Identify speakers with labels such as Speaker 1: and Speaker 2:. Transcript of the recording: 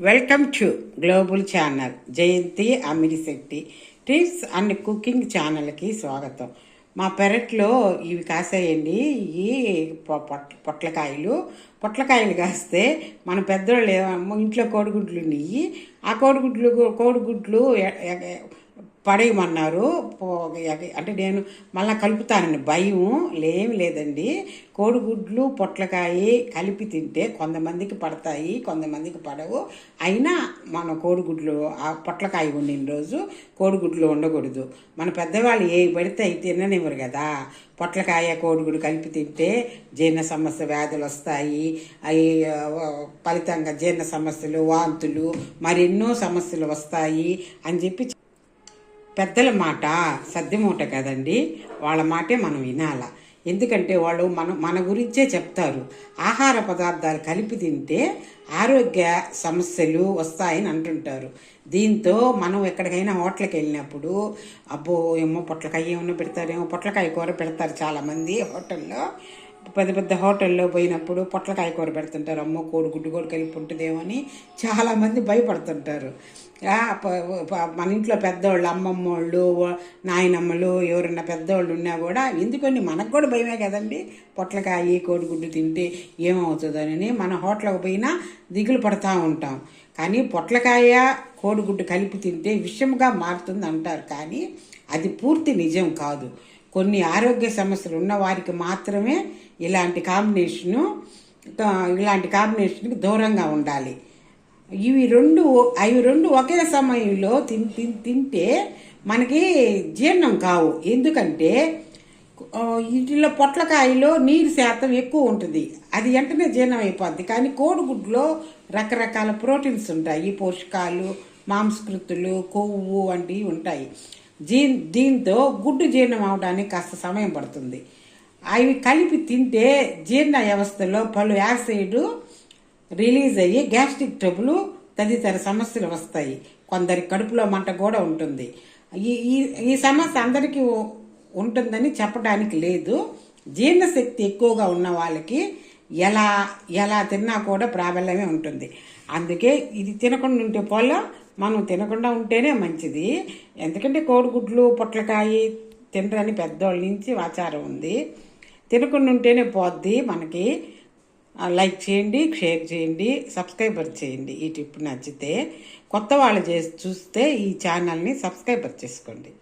Speaker 1: Welcome to global channel. Jayanti Amirisetti tips and cooking ఛానల్కి స్వాగతం. మా పెరట్లో ఇవి కాసాయండి. ఈ పొట్లకాయలు. పొట్లకాయలు కాస్తే మన పెద్దోళ్ళు ఏమో ఇంట్లో కోడిగుడ్లు ఉన్నాయి. ఆ కోడిగుడ్లు కోడిగుడ్లు పడేయమన్నారు. అంటే నేను మళ్ళీ కలుపుతానండి భయం లేమి లేదండి. కోడిగుడ్లు పొట్లకాయ కలిపి తింటే కొంతమందికి పడతాయి కొంతమందికి పడవు. అయినా మన కోడిగుడ్లు ఆ పొట్లకాయ వండిన రోజు కోడిగుడ్లు ఉండకూడదు మన పెద్దవాళ్ళు ఏ పడితే అవి తిననివ్వరు కదా. పొట్లకాయ కోడిగుడు కలిపి తింటే జీర్ణ సమస్య వ్యాధులు వస్తాయి. అవి ఫలితంగా జీర్ణ సమస్యలు వాంతులు మరెన్నో సమస్యలు వస్తాయి అని చెప్పి పెద్దల మాట సద్దిమూట కదండి. వాళ్ళ మాటే మనం వినాల. ఎందుకంటే వాళ్ళు మన మన గురించే చెప్తారు. ఆహార పదార్థాలు కలిపి తింటే ఆరోగ్య సమస్యలు వస్తాయని అంటుంటారు. దీంతో మనం ఎక్కడికైనా హోటల్కి వెళ్ళినప్పుడు అబ్బో ఏమో పొట్లకాయ ఏమన్నా పెడతారేమో పొట్లకాయ కూర పెడతారు చాలామంది హోటల్లో. పెద్ద పెద్ద హోటల్లో పోయినప్పుడు పొట్లకాయ కూర పెడుతుంటారు. అమ్మో కోడి గుడ్డు కూడా కలిపి ఉంటుందేమో అని చాలామంది భయపడుతుంటారు మన ఇంట్లో పెద్దవాళ్ళు అమ్మమ్మ వాళ్ళు నాయనమ్మలు ఎవరన్నా పెద్దవాళ్ళు ఉన్నా కూడా ఎందుకండి మనకు కూడా భయమే కదండి? పొట్లకాయ కోడిగుడ్డు తింటే ఏమవుతుందని మన హోటల్కి పోయినా దిగులు పడతా ఉంటాం. కానీ పొట్లకాయ కోడిగుడ్డు కలిపి తింటే విషంగా మారుతుంది అంటారు కానీ అది పూర్తి నిజం కాదు. కొన్ని ఆరోగ్య సమస్యలు ఉన్న వారికి మాత్రమే ఇలాంటి కాంబినేషను ఇలాంటి కాంబినేషన్కి దూరంగా ఉండాలి. ఇవి రెండు అవి రెండు ఒకే సమయంలో తిన్ తిన్ తింటే మనకి జీర్ణం కావు. ఎందుకంటే వీటిలో పొట్లకాయలో నీరు శాతం ఎక్కువ ఉంటుంది. అది వెంటనే జీర్ణం అయిపోద్ది. కానీ కోడిగుడ్లో రకరకాల ప్రోటీన్స్ ఉంటాయి. పోషకాలు మాంసకృతులు కొవ్వు వంటివి ఉంటాయి. జీ దీంతో గుడ్డు జీర్ణం అవడానికి కాస్త సమయం పడుతుంది. అవి కలిపి తింటే జీర్ణ వ్యవస్థలో పలు యాసిడ్ రిలీజ్ అయ్యి గ్యాస్ట్రిక్ ట్రబుల్ తదితర సమస్యలు వస్తాయి. కొందరి కడుపులో మంట కూడా ఉంటుంది. ఈ ఈ ఈ సమస్య అందరికీ ఉంటుందని చెప్పడానికి లేదు. జీర్ణశక్తి ఎక్కువగా ఉన్న వాళ్ళకి ఎలా ఎలా తిన్నా కూడా ప్రాబల్యమే ఉంటుంది. అందుకే ఇది తినకుండా ఉంటే పొలం మనం తినకుండా ఉంటేనే మంచిది. ఎందుకంటే కోడిగుడ్లు పొట్లకాయ తినరని పెద్దోళ్ళ నుంచి ఆచారం ఉంది. తినకుండా ఉంటేనే పోద్ది మనకి. లైక్ చేయండి షేర్ చేయండి సబ్స్క్రైబర్ చేయండి. ఈ టిప్ నచ్చితే కొత్త వాళ్ళు చేసి చూస్తే ఈ ఛానల్ని సబ్స్క్రైబర్ చేసుకోండి.